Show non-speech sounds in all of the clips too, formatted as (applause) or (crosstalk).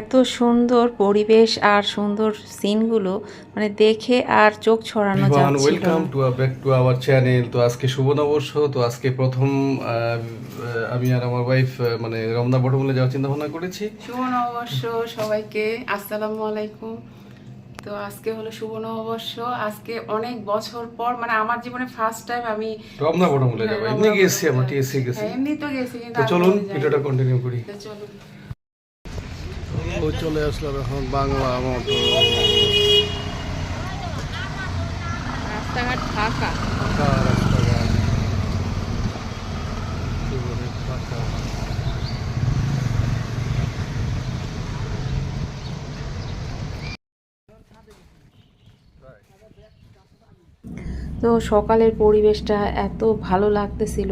এত সুন্দর পরিবেশ আর সুন্দর সিনগুলো মানে দেখে আর চোখ ছড়ানো যাচ্ছিল welcome to back to our channel তো আজকে শুভ নববর্ষ তো আজকে প্রথম আমি আর আমার ওয়াইফ মানে রমনা বটমূলে যাওয়ার চিন্তা ভাবনা করেছি। শুভ নববর্ষ সবাইকে আসসালামু আলাইকুম। তো আজকে হলো শুভ নববর্ষ আজকে অনেক বছর পর মানে আমার জীবনে ফার্স্ট টাইম আমি রমনা বটমূলে যাব। এমনি গেছি আমরা টিএসসি গেছি। হ্যাঁ, এমনি তো গেছি কিন্তু চলুন। ভিডিওটা কন্টিনিউ করি। তো চলুন। ও চলে আসলাম এখন বাংলা মতো। রাস্তাঘাট ফাঁকা ফাঁকা রাস্তাঘাট একেবারে ফাঁকা। তো সকালের পরিবেশটা এত ভালো লাগতেছিল।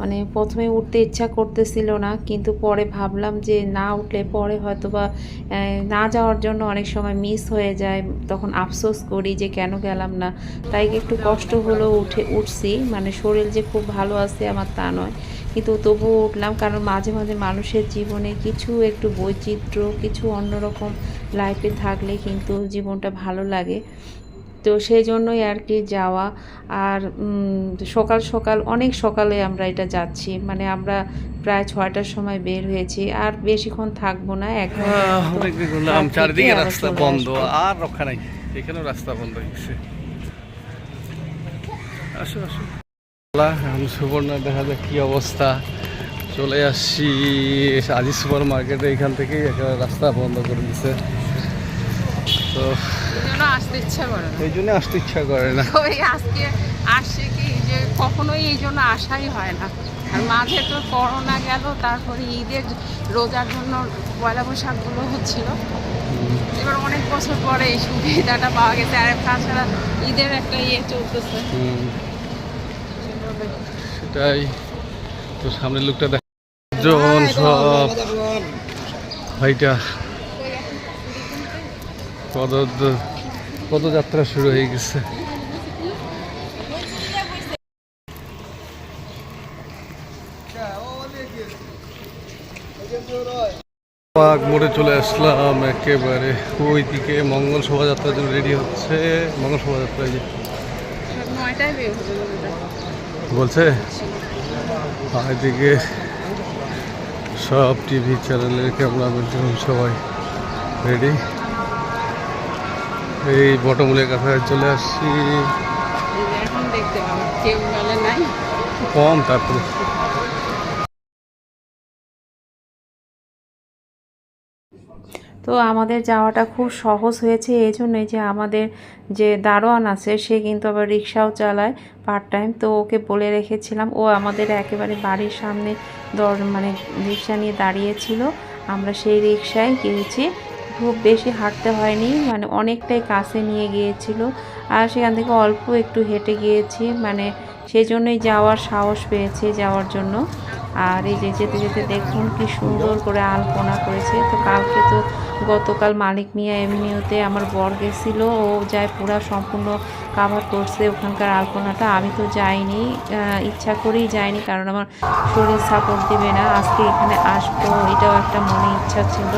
মানে প্রথমে উঠতে ইচ্ছা করতেছিল না, কিন্তু পরে ভাবলাম যে না উঠলে পরে হয়তো বা না যাওয়ার জন্য অনেক সময় মিস হয়ে যায়। তখন আফসোস করি যে কেন গেলাম না। তাই একটু কষ্ট হলেও উঠে, উঠছি। মানে শরীর যে খুব ভালো আছে আমার তা নয়। কিন্তু তবুও উঠলাম কারণ মাঝে মাঝে মানুষের জীবনে কিছু একটু বৈচিত্র্য, কিছু অন্যরকম লাইফে থাকলে কিন্তু জীবনটা ভালো লাগে। তো সেই জন্যই আর কি যাওয়া। আর সকাল সকাল অনেক সকালে আমরা এটা যাচ্ছি। মানে আমরা প্রায় ছয়টার সময় বের হয়েছি। আর বেশিক্ষণ থাকব না এক ঘণ্টা আহ, মতো অনেক দিন ঘুরলাম রাত চারিদিকে রাস্তা বন্ধ। আর রক্ষা নাই। এখানেও রাস্তা বন্ধ হয়ে গেছে। আসো আসো। আল্লাহ, সুবর্ণা দেখা যাক কি অবস্থা। চলে আসছি আজি সুপার মার্কেটে এখান থেকেই একটা রাস্তা বন্ধ করে দিছে। তো জন্য আসতে ইচ্ছা করে না। এই জন্য আসতে ইচ্ছা করে না। ওই আজকে আসছে কি যে কখনোই এই জন্য আসাই হয় না। আর মাঝে তো করোনা গেল তারপরে ঈদের রোজার জন্য পয়লা বৈশাখগুলো হচ্ছিল। এবার অনেক বছর পরে এই সুবিধাটা পাওয়া গেছে আর তাছাড়া ঈদের একটা ইয়ে চলতেছে। সেটাই। তো সামনের লোকটা দেখ জন সব। ভাইটা। পদ পদযাত্রা শুরু হয়ে গেছে। পাক মোড়ে চলে আসলাম একেবারে। ওই দিকে মঙ্গল শোভাযাত্রার জন্য রেডি হচ্ছে। মঙ্গল শোভাযাত্রা যে বলছে? এদিকে সব টিভি চ্যানেলের ক্যামেরা ম্যান সবাই রেডি এই বটমূলের কাছাকাছি চলে আসছি। এখন দেখতে পাবো কেউ গেলে নাই। কম তারপরে। তো আমাদের যাওয়াটা খুব সহজ হয়েছে এই জন্যই যে আমাদের যে দারোয়ান আছে সে কিন্তু আবার রিক্সাও চালায় পার্ট টাইম তো ওকে বলে রেখেছিলাম ও আমাদের একেবারে বাড়ির সামনে দর মানে রিক্সা নিয়ে দাঁড়িয়েছিল আমরা সেই রিক্সায় গিয়েছি খুব বেশি হাঁটতে হয়নি মানে অনেকটাই কাছে নিয়ে গিয়েছিল। আর সেখান থেকে অল্প একটু হেঁটে গিয়েছি মানে সেই জন্যই যাওয়ার সাহস পেয়েছি যাওয়ার জন্য। আর এই যে যেতে যেতে দেখুন কি সুন্দর করে আলপনা করেছে। তো কালকে তো গতকাল মালিক মিয়া এমনিওতে আমার বর গেছিল, ও যায় পুরা সম্পূর্ণ কাভার করছে ওখানকার আলপনাটা। আমি তো যাইনি ইচ্ছা করেই যাইনি, কারণ আমার শরীর সাপোর্ট দিবে না। আজকে এখানে আসব, এটাও একটা মনে ইচ্ছা ছিল।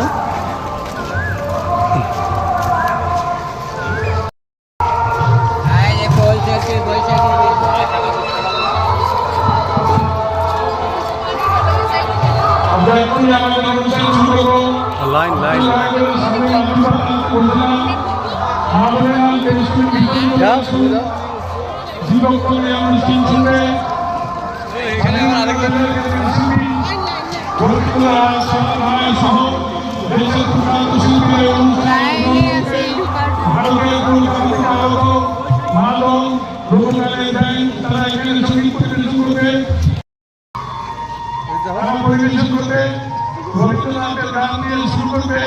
করবে।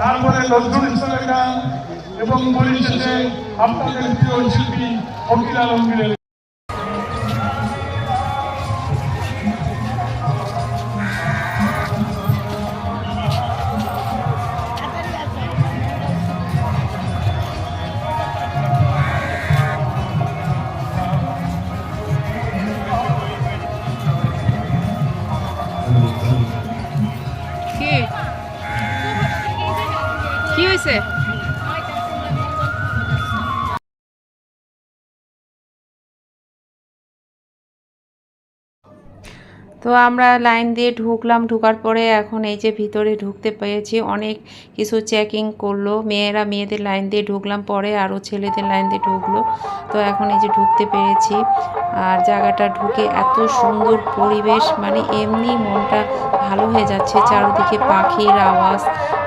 তারপরে নজরুল ইসলামের গান এবং পরিশেষে আপনাদের প্রিয় শিল্পী অকিল আলমগীরের হয়েছে? তো আমরা লাইন দিয়ে ঢুকলাম, ঢুকার পরে এখন এই যে ভিতরে ঢুকতে পেরেছি, অনেক কিছু চেকিং করল। মেয়েরা মেয়েদের লাইন দিয়ে ঢুকলাম, পরে আরও ছেলেদের লাইন দিয়ে ঢুকলো। তো এখন এই যে ঢুকতে পেরেছি। আর জায়গাটা ঢুকে এত সুন্দর পরিবেশ মানে এমনি মনটা ভালো হয়ে যাচ্ছে, চারিদিকে পাখির আওয়াজ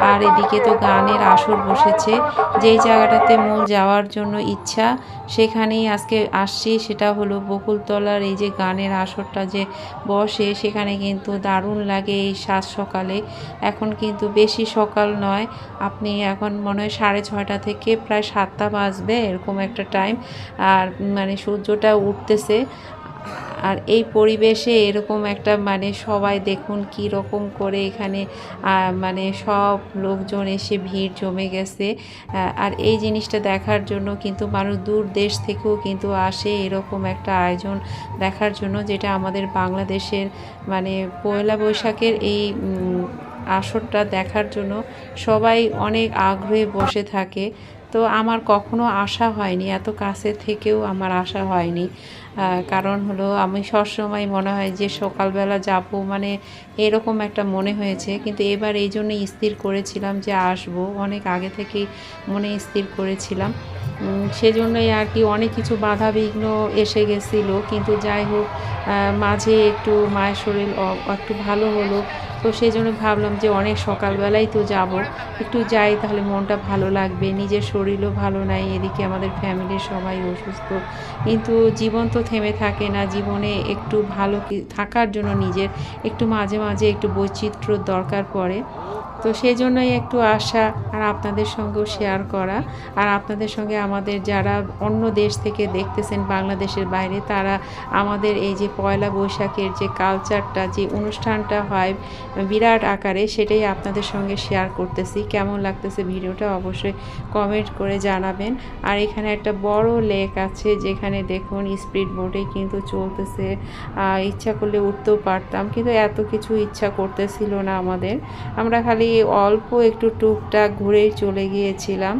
আর এদিকে তো গানের আসর বসেছে। যেই জায়গাটাতে মূল যাওয়ার জন্য ইচ্ছা, সেখানেই আজকে আসছি। সেটা হলো বকুলতলার এই যে গানের আসরটা যে বসে, সেখানে কিন্তু দারুণ লাগে এই সাত সকালে। এখন কিন্তু বেশি সকাল নয়। আপনি এখন মনে হয় সাড়ে ছয়টা থেকে প্রায় সাতটা বাজবে, এরকম একটা টাইম আর মানে সূর্যটা উঠতেছে। আর এই পরিবেশে এরকম একটা মানে সবাই দেখুন কি রকম করে এখানে মানে সব লোকজন এসে ভিড় জমে গেছে। আর এই জিনিসটা দেখার জন্য কিন্তু মানুষ দূর দেশ থেকেও কিন্তু আসে এরকম একটা আয়োজন দেখার জন্য, যেটা আমাদের বাংলাদেশের মানে পয়লা বৈশাখের এই আসরটা দেখার জন্য সবাই অনেক আগ্রহে বসে থাকে। তো আমার কখনো আশা হয়নি, এত কাছে থেকেও আমার আশা হয়নি। কারণ হলো আমি সবসময় মনে হয় যে সকালবেলা যাব মানে এরকম একটা মনে হয়েছে। কিন্তু এবার এই জন্যই স্থির করেছিলাম যে আসব, অনেক আগে থেকেই মনে স্থির করেছিলাম। সেজন্যই আর কি অনেক কিছু বাধা বিঘ্ন এসে গেছিল। কিন্তু যাই হোক মাঝে একটু মায়ের শরীর একটু ভালো হলো। তো সেই জন্য ভাবলাম যে অনেক সকালবেলাই তো যাব। একটু যাই তাহলে মনটা ভালো লাগবে, নিজের শরীরও ভালো নাই, এদিকে আমাদের ফ্যামিলির সবাই অসুস্থ। কিন্তু জীবন তো থেমে থাকে না, জীবনে একটু ভালো থাকার জন্য নিজের একটু মাঝে মাঝে একটু বৈচিত্র্য দরকার পড়ে। তো সেই জন্যই একটু আশা আর আপনাদের সঙ্গেও শেয়ার করা। আর আপনাদের সঙ্গে আমাদের যারা অন্য দেশ থেকে দেখতেছেন বাংলাদেশের বাইরে, তারা আমাদের এই যে পয়লা বৈশাখের যে কালচারটা যে অনুষ্ঠানটা হয় বিরাট আকারে, সেটাই আপনাদের সঙ্গে শেয়ার করতেছি। কেমন লাগতেছে ভিডিওটা অবশ্যই কমেন্ট করে জানাবেন। আর এখানে একটা বড় লেক আছে, যেখানে দেখুন স্পিড বোটে কিন্তু চলতেছে। ইচ্ছা করলে উঠতেও পারতাম, কিন্তু এত কিছু ইচ্ছা করতেছিল না আমাদের। আমরা খালি অল্প একটু টুকটাক ঘুরেই চলে গিয়েছিলাম।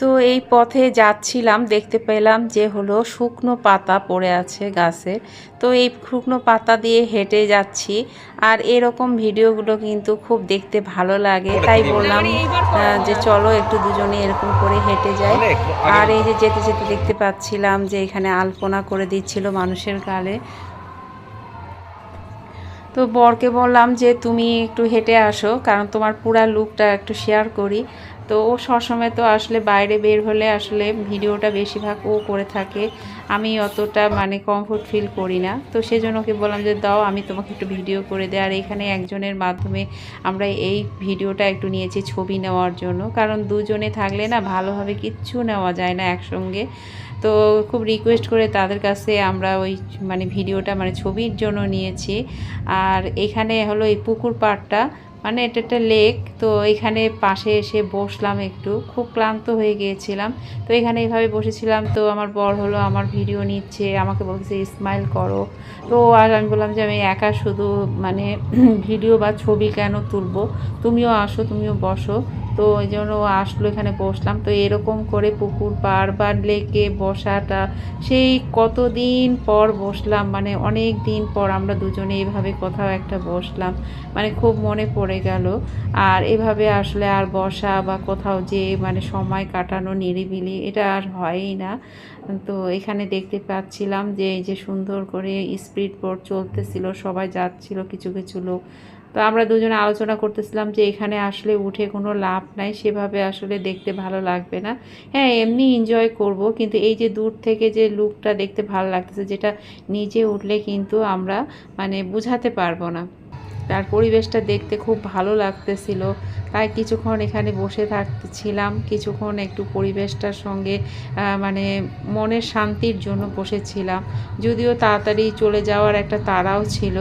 তো এই পথে যাচ্ছিলাম দেখতে পেলাম যে হলো শুকনো পাতা পড়ে আছে গাছে। তো এই শুকনো পাতা দিয়ে হেঁটে যাচ্ছি আর এরকম ভিডিওগুলো কিন্তু খুব দেখতে ভালো লাগে। তাই বললাম যে চলো একটু দুজনে এরকম করে হেঁটে যাই। আর এই যে যেতে যেতে দেখতে পাচ্ছিলাম যে এখানে আলপনা করে দিচ্ছিল মানুষের গালে। তো বরকে বললাম যে তুমি একটু হেঁটে আসো, কারণ তোমার পুরা লুকটা একটু শেয়ার করি। তো ও সবসময় তো আসলে বাইরে বের হলে আসলে ভিডিওটা বেশিরভাগ ও করে থাকে। আমি অতটা মানে কমফোর্ট ফিল করি না। তো সেজন্য ওকে বললাম যে, দাও, আমি তোমাকে একটু ভিডিও করে দেয় আর এখানে একজনের মাধ্যমে আমরা এই ভিডিওটা একটু নিয়েছি ছবি নেওয়ার জন্য। কারণ দুজনে থাকলে না ভালোভাবে কিচ্ছু নেওয়া যায় না একসঙ্গে। তো খুব রিকোয়েস্ট করে তাদের কাছে আমরা ওই মানে ভিডিওটা মানে ছবির জন্য নিয়েছি। আর এখানে হলো এই পুকুর পাড়টা মানে এটা একটা লেক তো এখানে পাশে এসে বসলাম একটু। খুব ক্লান্ত হয়ে গিয়েছিলাম। তো এখানে এইভাবে বসেছিলাম, তো আমার বর হলো আমার ভিডিও নিচ্ছে, আমাকে বলছে স্মাইল করো। তো আর আমি বললাম যে, আমি একা শুধু মানে (clears throat) ভিডিও বা ছবি কেন তুলবো? তুমিও আসো, তুমিও বসো। তো ওই জন্য আসলো এখানে বসলাম। তো এরকম করে পুকুর পাড় বা লেকে বসাটা, সেই কতদিন পর বসলাম মানে অনেক দিন পর আমরা দুজনে এভাবে কোথাও একটা বসলাম মানে খুব মনে পড়ে গেল। আর এভাবে আসলে আর বসা বা কোথাও যে মানে সময় কাটানো নিরিবিলি এটা আর হয়ই না। তো এখানে দেখতে পাচ্ছিলাম যে এই যে সুন্দর করে স্পিড বোট চলতেছিল, সবাই যাচ্ছিল, কিছু কিছু লোক তো আমরা দুজনে আলোচনা করতেছিলাম যে এখানে আসলে উঠে কোনো লাভ নাই, সেভাবে আসলে দেখতে ভালো লাগবে না। হ্যাঁ এমনি এনজয় করব, কিন্তু এই যে দূর থেকে যে লুকটা দেখতে ভালো লাগতেছে, যেটা নিজে উঠলে কিন্তু আমরা মানে বুঝাতে পারব না। তার পরিবেশটা দেখতে খুব ভালো লাগতেছিল। তাই কিছুক্ষণ এখানে বসে থাকতেছিলাম কিছুক্ষণ একটু পরিবেশটার সঙ্গে মানে মনের শান্তির জন্য বসেছিলাম। যদিও তাড়াতাড়ি চলে যাওয়ার একটা তাড়াও ছিল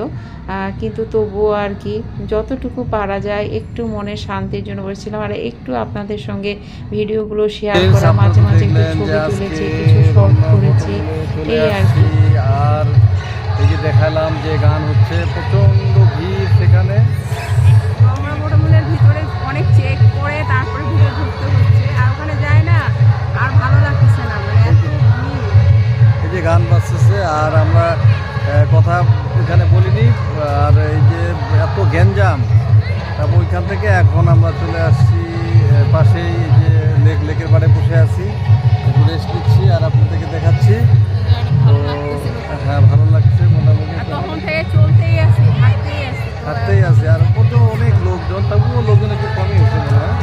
কিন্তু তবুও আর কি যতটুকু পারা যায় একটু মনের শান্তির জন্য বসেছিলাম। আর একটু আপনাদের সঙ্গে ভিডিওগুলো শেয়ার করা মাঝে মাঝে একটু ছবি তুলেছি কিছু রমনা করেছি এই আর কি। আর এই যে দেখালাম যে গান হচ্ছে প্রচণ্ড যে গান বাজতেছে আর আমরা কথা এখানে বলিনি আর এই যে এত গ্যাঞ্জাম তারপর ওইখান থেকে এখন আমরা চলে আসছি পাশেই যে লেক লেকের পাড়ে বসে আছি একটু রেস্ট নিচ্ছি আর আপনাদেরকে দেখাচ্ছি। তো হ্যাঁ ভালো লাগছে মোটামুটি। হাঁটতেই আছে আর কত অনেক লোকজন তবুও লোকজন একটু কমই হচ্ছে মনে হয়।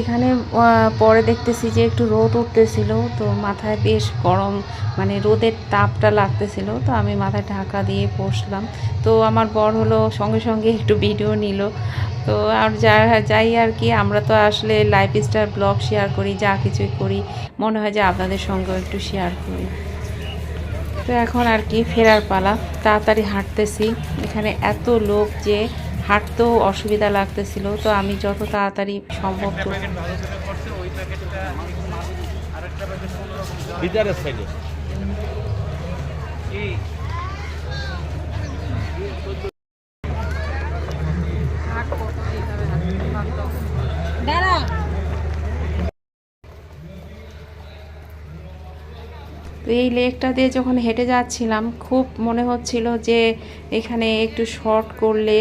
এখানে পরে দেখতেছি যে একটু রোদ উঠতেছিল, তো মাথায় বেশ গরম মানে রোদের তাপটা লাগতেছিল, তো আমি মাথায় ঢাকা দিয়ে বসলাম। তো আমার বর হলো সঙ্গে সঙ্গে একটু ভিডিও নিল। তো আর যা, যাই আর কি, আমরা তো আসলে লাইফ স্টাইল ব্লগ শেয়ার করি, যা কিছুই করি, মনে হয় যে আপনাদের সঙ্গেও একটু শেয়ার করি। তো এখন আর কি, ফেরার পালা, তাড়াতাড়ি হাঁটতেছি। এখানে এত লোক যে হাঁটতেও অসুবিধা লাগতেছিল তো আমি যত তাড়াতাড়ি সম্ভব তো- এই লেকটা দিয়ে যখন হেঁটে যাচ্ছিলাম খুব মনে হচ্ছিল যে এখানে একটু শর্ট করলে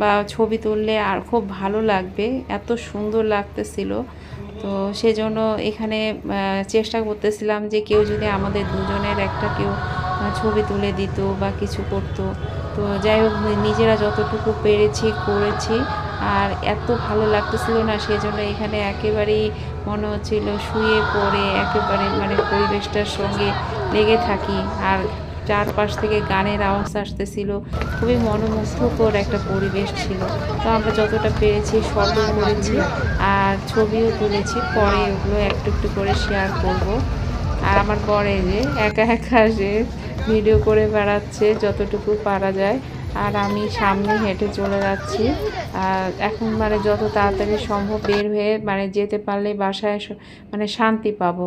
বা ছবি তুললে আর খুব ভালো লাগবে। এত সুন্দর লাগতেছিল। তো সেজন্য এখানে চেষ্টা করতেছিলাম যে কেউ যদি আমাদের দুজনের একটা কেউ ছবি তুলে দিত বা কিছু করতো। তো যাই হোক নিজেরা যতটুকু পেরেছি, করেছি। আর এত ভালো লাগতেছিল না, সেজন্য এখানে একেবারেই মনে হচ্ছিল শুয়ে পড়ে, একেবারে মানে পরিবেশটার সঙ্গে লেগে থাকি। আর চারপাশ থেকে গানের আওয়াজ আসতেছিল। খুবই মনোমুগ্ধকর একটা পরিবেশ ছিল। তো আমরা যতটা পেরেছি ফটো করেছি আর ছবিও তুলেছি। পরে ওগুলো একটু একটু করে শেয়ার করব। আর আমার পরে যে একা একা সে ভিডিও করে বেড়াচ্ছে যতটুকু পারা যায়। আর আমি সামনে হেঁটে চলে যাচ্ছি। আর এখন মানে যত তাড়াতাড়ি সম্ভব বের হয়ে মানে যেতে পারলে বাসায় মানে শান্তি পাবো।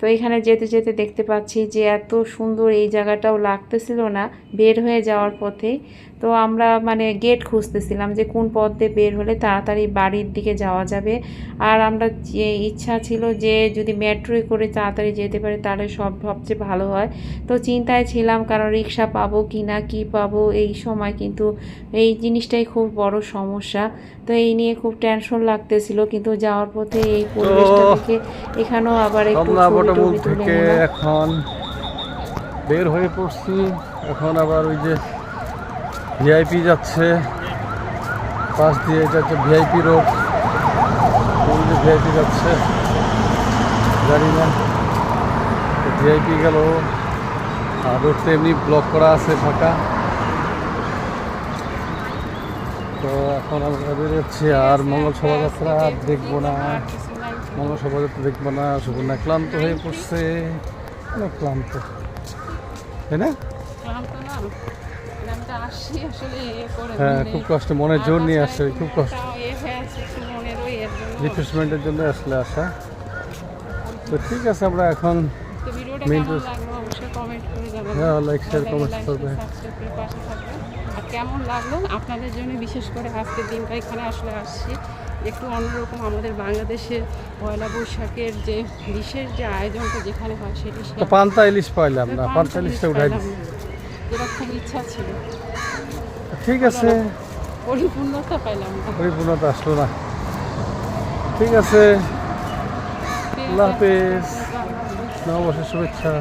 তো এখানে যেতে যেতে দেখতে পাচ্ছি যে এত সুন্দর এই জায়গাটাও লাগতেছিল না, বের হয়ে যাওয়ার পথে। তো আমরা মানে গেট খুঁজতেছিলাম যে কোন পথ দিয়ে বের হলে তাড়াতাড়ি বাড়ির দিকে যাওয়া যাবে। আর আমরা যে ইচ্ছা ছিল যে যদি মেট্রোয় করে তাড়াতাড়ি যেতে পারি তাহলে সব সবচেয়ে ভালো হয়। তো চিন্তায় ছিলাম কারণ রিক্সা পাবো কি না কী পাবো এই সময় কিন্তু এই জিনিসটাই খুব বড় সমস্যা। তো এই নিয়ে খুব টেনশন লাগতেছিল কিন্তু যাওয়ার পথে এই পরিবেশটা দেখে এখানেও আবার একটু। এখন বের হয়ে পড়ছি। এখন আবার ওই যে ভিআইপি যাচ্ছে। পাশ দিয়ে এটা হচ্ছে ভিআইপি রোড। ভিআইপি যাচ্ছে। জানি না। ভিআইপি গেল। আর রোডটা এমনি ব্লক করা আছে ফাঁকা। তো এখন আমরা বেরোচ্ছি। আর মঙ্গল শোভাযাত্রা আর দেখব না। মঙ্গল শোভাযাত্রা দেখব না। সুবর্ণা ক্লান্ত হয়ে পড়ছে। অনেক ক্লান্ত। তাই না। আসছি আসলে করে হ্যাঁ খুব কষ্ট মনের জোর নিয়ে আসছে খুব কষ্ট। হয়ে জন্য রিফ্রেশমেন্টের জন্য আসলে আসা। তো ঠিক আছে আমরা এখন কমেন্ট হ্যাঁ, share, ভালো comment করবে। কেমন লাগল? আপনাদের জন্য বিশেষ করে আজকের দিনটা এখানে আসলে আসছি। একটু অন্যরকম আমাদের বাংলাদেশের পয়লা বৈশাখের যে বিশেষ যে আয়োজনটা যেখানে হয় সেটি পান্তা ইলিশ পাইলাম না পান্তা ইলিশটা উঠাই যেটা খুব ইচ্ছা ছিল। ঠিক আছে। পরিপূর্ণতা পাইলাম। পরিপূর্ণতা আসলো না। ঠিক আছে। আল্লাহ হাফেজ। নববর্ষের শুভেচ্ছা।